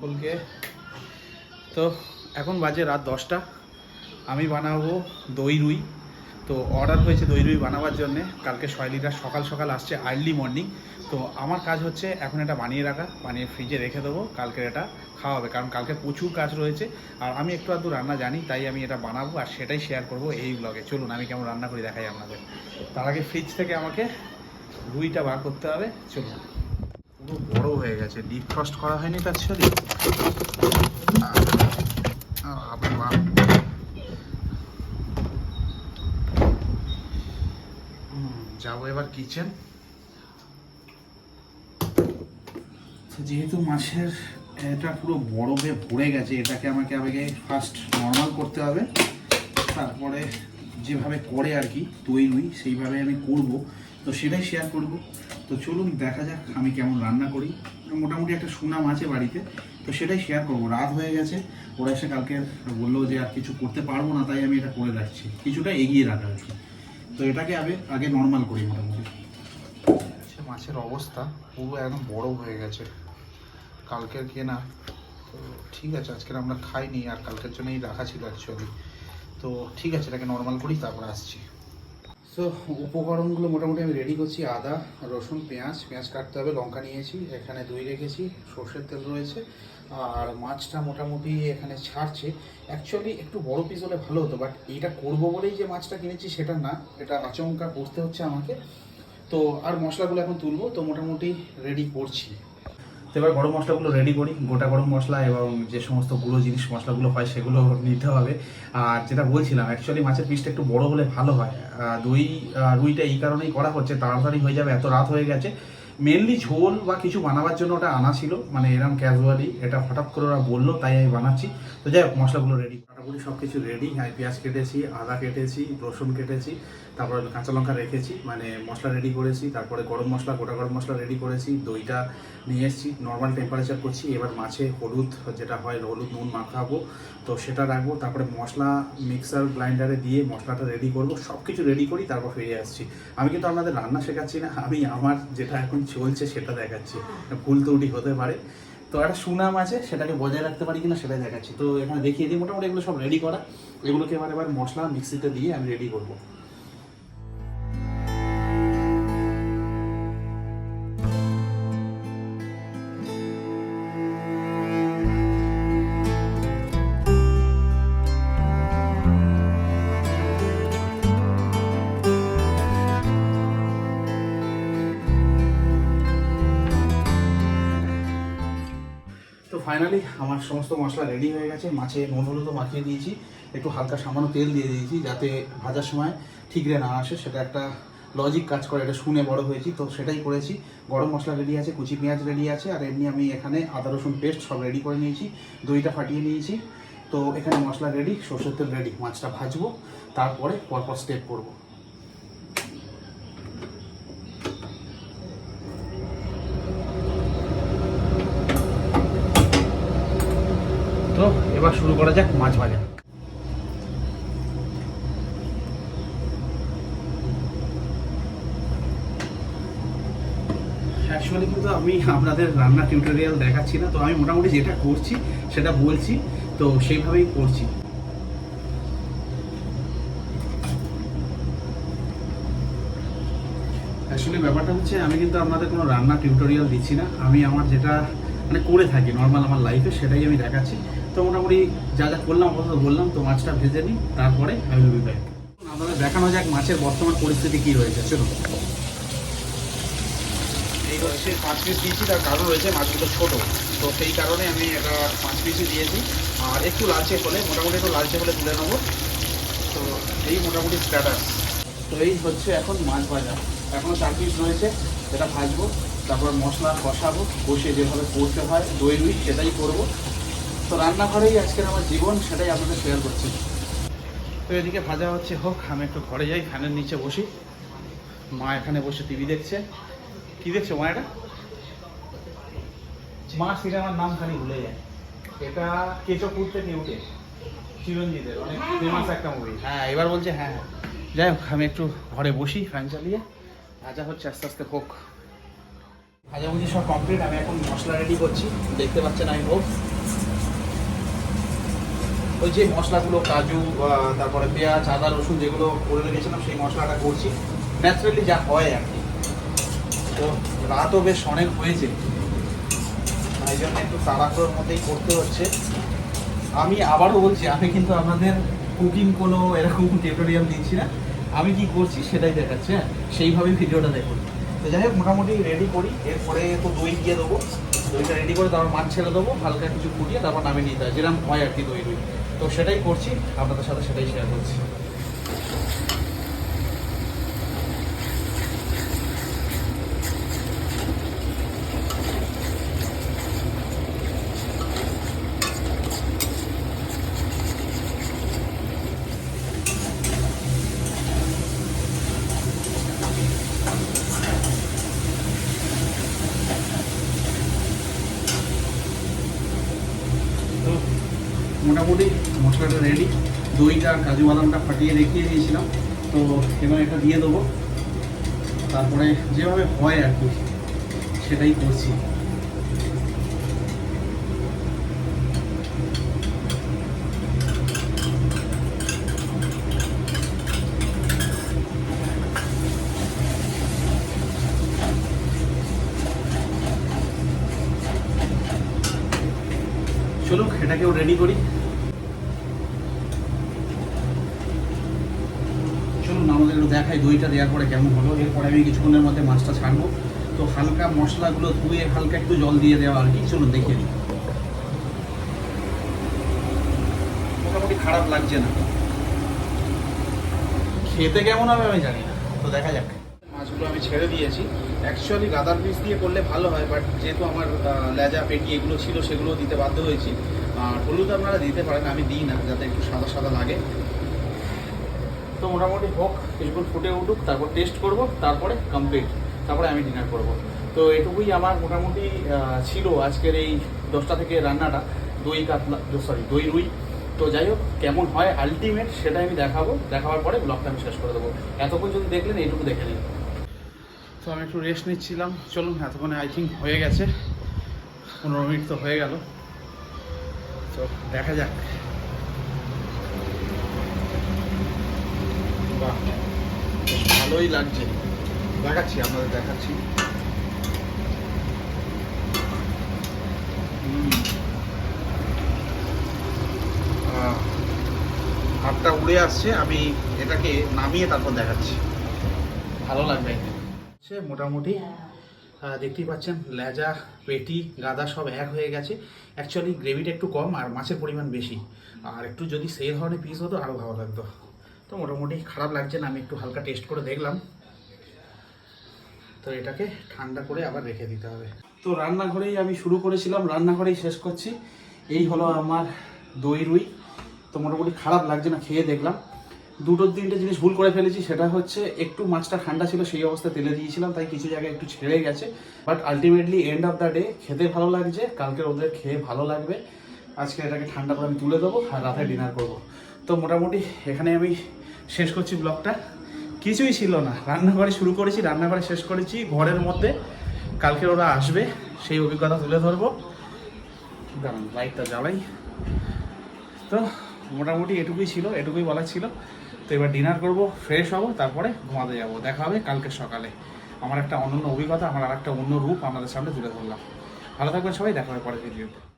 সকলকে। তো এখন বাজে রাত দশটা। আমি বানাবো দই রুই। তো অর্ডার হয়েছে দই রুই বানাবার জন্যে। কালকে ছয় লিটার সকাল সকাল আসছে আর্লি মর্নিং তো আমার কাজ হচ্ছে এখন এটা বানিয়ে রাখা, বানিয়ে ফ্রিজে রেখে দেবো। কালকে এটা খাওয়া হবে, কারণ কালকে প্রচুর কাজ রয়েছে। আর আমি একটু আধটু রান্না জানি, তাই আমি এটা বানাবো আর সেটাই শেয়ার করব এই ব্লগে চলুন, আমি কেমন রান্না করি দেখাই আপনাদের। তার আগে ফ্রিজ থেকে আমাকে রুইটা বার করতে হবে। চলুন। বড় হয়ে গেছে। ডিপ ফ্রস্ট করা হয়নি তার হুম, যাব এবার কিচেন যেহেতু মাছের এটা পুরো বরফে ভরে গেছে এটাকে আমাকে আগে ফার্স্ট নর্মাল করতে হবে। তারপরে যেভাবে করে আর কি তৈরি সেইভাবে আমি করব। তো সেটাই শেয়ার করব। তো চলুন দেখা যাক আমি কেমন রান্না করি। মোটামুটি একটা সুনাম আছে বাড়িতে, তো সেটাই শেয়ার করব। রাত হয়ে গেছে, ওরা এসে কালকে বলল যে আর কিছু করতে পারব না, তাই আমি এটা করে রাখছি। কিছুটা এগিয়ে রাখা আর কি। তো এটাকে আগে আগে নর্মাল করি মোটামুটি। সে মাছের অবস্থা পুরো একদম বড় হয়ে গেছে। কালকের কেনা তো ঠিক আছে, আজকের আমরা খাইনি, আর কালকের জন্যই রাখা ছিল অ্যাকচুয়ালি তো ঠিক আছে, এটাকে নর্মাল করি, তারপর আসছি। সো উপকরণগুলো মোটামুটি আমি রেডি করছি, আদা, রসুন, পেঁয়াজ। পেঁয়াজ কাটতে হবে, লঙ্কা নিয়েছি, এখানে দই রেখেছি, সর্ষের তেল রয়েছে। আর মাছটা মোটামুটি এখানে ছাড়ছে। অ্যাকচুয়ালি একটু বড় পিস হলে ভালো হতো বাট এইটা করব বলেই যে মাছটা কিনেছি সেটা না, এটা আচমকা করতে হচ্ছে আমাকে। তো, আর মশলাগুলো এখন তুলবো, তো মোটামুটি রেডি করছি। তো এবার গরম মশলাগুলো রেডি করি, গোটা গরম মশলা এবং যে সমস্ত গুঁড়ো জিনিস মশলাগুলো হয় সেগুলো নিতে হবে। আর যেটা বলছিলাম অ্যাকচুয়ালি মাছের পিসটা একটু বড় হলে ভালো হয়। দই রুইটা এই কারণেই করা হচ্ছে, তাড়াতাড়ি হয়ে যাবে, এত রাত হয়ে গেছে। মেনলি ঝোল বা কিছু বানাবার জন্য ওটা আনা ছিল মানে এরকম ক্যাজুয়ালি এটা হঠাৎ করে ওরা বলল, তাই আমি বানাচ্ছি। তো যাই হোক, মশলাগুলো রেডি কাটাকুটি সব কিছু রেডি হ্যাঁ পেঁয়াজ কেটেছি আদা কেটেছি রসুন কেটেছি তারপরে কাঁচা লঙ্কা রেখেছি মানে মশলা রেডি করেছি তারপরে গরম মশলা গোটা গরম মশলা রেডি করেছি দইটা নিয়ে এসেছি নর্মাল টেম্পারেচার করছি এবার মাছে হলুদ যেটা হয় হলুদ নুন মাখাবো তো সেটা রাখব তারপরে মশলা মিক্সার গ্রাইন্ডারে দিয়ে মশলাটা রেডি করব সব কিছু রেডি করি তারপর ফিরে আসছি। আমি কিন্তু আপনাদের রান্না শেখাচ্ছি না আমি আমার যেটা এখন চলছে সেটা দেখাচ্ছি। ভুল ত্রুটি হতে পারে। তো একটা সুনাম আছে, সেটাকে বজায় রাখতে পারি কিনা সেটাই দেখাচ্ছি। তো এখানে দেখিয়ে দিই, মোটামুটি এগুলো সব রেডি করা। এগুলোকে এবার এবার মশলা মিক্সিতে দিয়ে আমি রেডি করব। ফাইনালি আমার সমস্ত মশলা রেডি হয়ে গেছে। মাছে নুন হলুদও মাখিয়ে দিয়েছি। একটু হালকা সামান্য তেল দিয়ে দিয়েছি যাতে ভাজার সময় ঠিকরে না আসে। সেটা একটা লজিক কাজ করে, এটা শুনে বড় হয়েছি। তো সেটাই করেছি। গরম মশলা রেডি আছে, কুচি পেঁয়াজ রেডি আছে, আর এমনি আমি এখানে আদা, রসুন পেস্ট সব রেডি করে নিয়েছি। দইটা ফাটিয়ে নিয়েছি। তো এখানে মশলা রেডি সর্ষের তেল রেডি মাছটা ভাজবো, তারপরে পরপর স্টেপ করব। তো এবার শুরু করা যাক মাছ ভাজা। অ্যাকচুয়ালি কিন্তু আমি আপনাদের রান্না টিউটোরিয়াল দেখাচ্ছি না, তো আমি মোটামুটি যেটা করছি সেটা বলছি, তো সেইভাবেই করছি। অ্যাকচুয়ালি ব্যাপারটা হচ্ছে আমি কিন্তু আপনাদের কোনো রান্না টিউটোরিয়াল দিচ্ছি না, আমি আমার যেটা মানে করে থাকি নর্মাল আমার লাইফে সেটাই আমি দেখাচ্ছি। তো মোটামুটি যা যা করলাম, আপাতত বললাম, তো মাছটা ভেজে নিই, তারপরে আমি উইল ব্যাক আপনাদের দেখানো যাক মাছের বর্তমান পরিস্থিতি কি রয়েছে, চলুন। এই হচ্ছে পাঁচ পিস দিয়েছি, তার কারণ রয়েছে মাছগুলো ছোট। তো সেই কারণে আমি এটা পাঁচ পিসই দিয়েছি। আর একটু লালচে হলে, মোটামুটি একটু লালচে হলে তুলে নেব। তো এই মোটামুটি স্ট্যাটাস তো এই হচ্ছে এখন মাছ ভাজা। এখনও চার পিস রয়েছে এটা ভাজবো, তারপর মশলা কষাবো কষে যেভাবে করতে হয়, দই রুই সেটাই করব। তো রান্নাঘরেই আজকের আমার জীবন সেটাই আপনাদের শেয়ার করছি। তো এদিকে ভাজা হচ্ছে হোক আমি একটু ঘরে যাই ফ্যানের নিচে বসি। মা এখানে বসে টিভি দেখছে। কি দেখছ মা এটা? মা সিনেমার নাম খালি ভুলে যায়। এটা কেচপুর থেকে উঠে চিরঞ্জিতের অনেক ফেমাস একটা মুভি হ্যাঁ এবার বলছে হ্যাঁ হ্যাঁ। যাই হোক আমি একটু ঘরে বসি ফ্যান চালিয়ে। ভাজা হচ্ছে আস্তে আস্তে হোক। ভাজাভুজি সব কমপ্লিট আমি এখন মশলা রেডি করছি। দেখতে পাচ্ছেন আমি হোক ওই যে মশলাগুলো, কাজু তারপরে পেঁয়াজ, আদা, রসুন যেগুলো করে রেখেছিলাম, সেই মশলাটা করছি। ন্যাচারালি যা হয় আর কি। তো রাতও বেশ অনেক হয়েছে। তাই জন্য একটু তাড়াহুড়োর মধ্যেই করতে হচ্ছে। আমি আবারও বলছি, আমি কিন্তু আপনাদের কুকিং কোনো এরকম টিউটোরিয়াল দিচ্ছি না। আমি কি করছি সেটাই দেখাচ্ছি হ্যাঁ? সেইভাবেই ভিডিওটা দেখুন। তো যাই হোক, মোটামুটি রেডি করি। এরপরে তো দই দিয়ে দেবো। দইটা রেডি করে তারপর মাছ ছেড়ে দেবো, হালকা কিছু ফুটিয়ে তারপর নামিয়ে নিতে হয়। যেরকম হয় আর কি দই দই তো সেটাই করছি আপনাদের সাথে সেটাই শেয়ার করছি তো মোটামুটি মশলাটা রেডি। দইটা, কাজু বাদামটা ফাটিয়ে রেখে দিয়েছিলাম। তো এবার এটা দিয়ে দেবো। তারপরে যেভাবে হয় আর কি, সেটাই করছি। চলো এটাকেও রেডি করি চলুন আমাদের একটু দেখাই, দইটা দেওয়ার পরে কেমন হলো? এরপরে আমি কিছুক্ষণের মধ্যে মাছটা ছাড়বো। তো হালকা মশলাগুলো ধুয়ে হালকা একটু জল দিয়ে দেওয়া আর কি। চলুন, দেখিয়ে দিই। মোটামুটি খারাপ লাগছে না। খেতে কেমন হবে আমি জানি না। তো দেখা যাক। মাছগুলো আমি ছেড়ে দিয়েছি। অ্যাকচুয়ালি গাদার পিস দিয়ে করলে ভালো হয় বাট যেহেতু আমার লেজা, পেটি এগুলো ছিল, সেগুলো দিতে বাধ্য হয়েছি। আর হলুদ আপনারা দিতে পারেন, আমি দিই না, যাতে একটু সাদা সাদা লাগে। তো মোটামুটি হোক কিছুক্ষণ ফুটে উঠুক, তারপর টেস্ট করব, তারপরে কমপ্লিট তারপরে আমি ডিনার করব। তো এটুকুই আমার মোটামুটি ছিল আজকের এই দশটা থেকে রান্নাটা, দই কাতলা সরি দই রুই। তো যাই হোক, কেমন হয় আলটিমেট সেটা আমি দেখাবো, দেখাবার পরে ব্লগটা আমি শেষ করে দেবো। এতক্ষণ যদি দেখলেন এইটুকু দেখে নিন। তো আমি একটু রেস্ট নিচ্ছিলাম। চলুন, এতক্ষণে আই থিঙ্ক হয়ে গেছে। পনেরো মিনিট তো হয়ে গেল। তো দেখা যাক বাহ বেশ ভালোই লাগছে। দেখাচ্ছি আপনাদের দেখাচ্ছি। ভাবটা উড়ে আসছে আমি এটাকে নামিয়ে তারপর দেখাচ্ছি। ভালো লাগবে সে মোটামুটি দেখতেই পাচ্ছেন লেজা পেটি গাদা সব এক হয়ে গেছে। অ্যাকচুয়ালি গ্রেভিটা একটু কম আর মাছের পরিমাণ বেশি। আর একটু যদি সেই ধরনের পিস হতো আরও ভালো লাগতো। তো মোটামুটি খারাপ লাগছে না, আমি একটু হালকা টেস্ট করে দেখলাম। তো এটাকে ঠান্ডা করে আবার রেখে দিতে হবে। তো রান্নাঘরেই আমি শুরু করেছিলাম, রান্নাঘরেই শেষ করছি। এই হলো আমার দই রুই। তো মোটামুটি খারাপ লাগছে না, খেয়ে দেখলাম। দুটো তিনটে জিনিস ভুল করে ফেলেছি, সেটা হচ্ছে একটু মাছটা ঠান্ডা ছিল, সেই অবস্থায় তেলে দিয়েছিলাম, তাই কিছু জায়গায় একটু ছেড়ে গেছে। But ultimately end of the day খেতে ভালো লাগছে কালকে ওদের খেয়ে ভালো লাগবে। আজকে এটাকে ঠান্ডা করে আমি তুলে দেবো, আর রাতে ডিনার করব। তো মোটামুটি এখানে আমি শেষ করছি ব্লগটা। কিছুই ছিল না। রান্নাঘরে শুরু করেছি রান্নাঘরে শেষ করেছি। ঘরের মধ্যে কালকে ওরা আসবে, সেই অভিজ্ঞতা তুলে ধরবো। দাঁড়ান লাইটটা জ্বালাই। তো মোটামুটি এটুকুই ছিল, এটুকুই বলা ছিল। তো এবার ডিনার করব ফ্রেশ হব, তারপরে ঘুমাতে যাব। দেখা হবে কালকে সকালে। আমার একটা অনন্য অভিজ্ঞতা, আমার আর একটা অন্য রূপ আমাদের সামনে তুলে ধরলাম। ভালো থাকবেন সবাই, দেখা হবে পরের ভিডিওতে